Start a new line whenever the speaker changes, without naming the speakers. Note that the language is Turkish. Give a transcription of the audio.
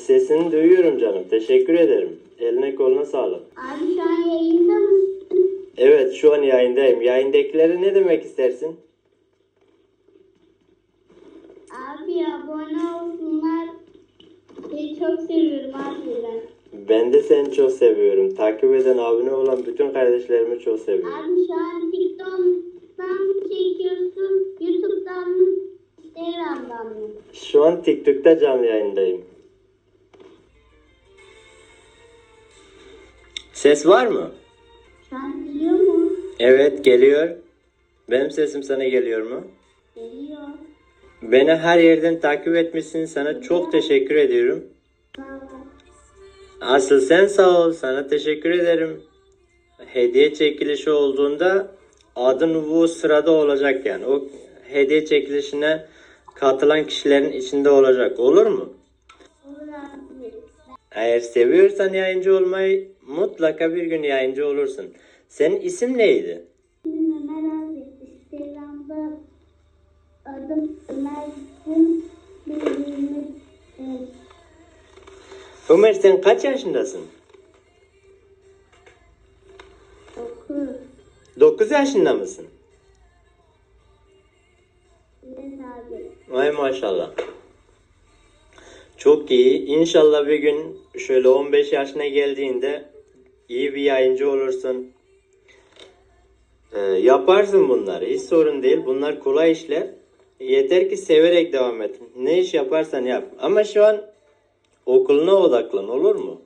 Sesini duyuyorum canım. Teşekkür ederim. Eline koluna sağlık.
Abi şu an yayında mısın?
Evet şu an yayındayım. Yayındakilere ne demek istersin?
Abi abone olsunlar. Seni çok seviyorum abi ben.
Ben de seni çok seviyorum. Takip eden, abone olan bütün kardeşlerimi çok seviyorum.
Abi şu an TikTok'tan mı çekiyorsun? YouTube'dan mı? Instagram'dan mı?
Şu an TikTok'ta canlı yayındayım. Ses var mı?
Şu an geliyor mu?
Evet geliyor. Benim sesim sana geliyor mu?
Geliyor.
Beni her yerden takip etmişsin. Sana çok teşekkür ediyorum. Asıl sen sağ ol. Sana teşekkür ederim. Hediye çekilişi olduğunda adın bu sırada olacak yani. O hediye çekilişine katılan kişilerin içinde olacak. Olur mu? Eğer seviyorsan yayıncı olmayı mutlaka bir gün yayıncı olursun. Senin isim neydi?
Ömer abi. Instagram'da adım Ömer Gün. Bildiğimiz evet.
Ömer sen kaç yaşındasın?
Dokuz.
9 yaşında mısın?
Evet abi.
Vay maşallah. Çok iyi. İnşallah bir gün şöyle 15 yaşına geldiğinde iyi bir yayıncı olursun. Ee, yaparsın bunları. Hiç sorun değil. Bunlar kolay işler. Yeter ki severek devam et. Ne iş yaparsan yap. Ama şu an okuluna odaklan olur mu?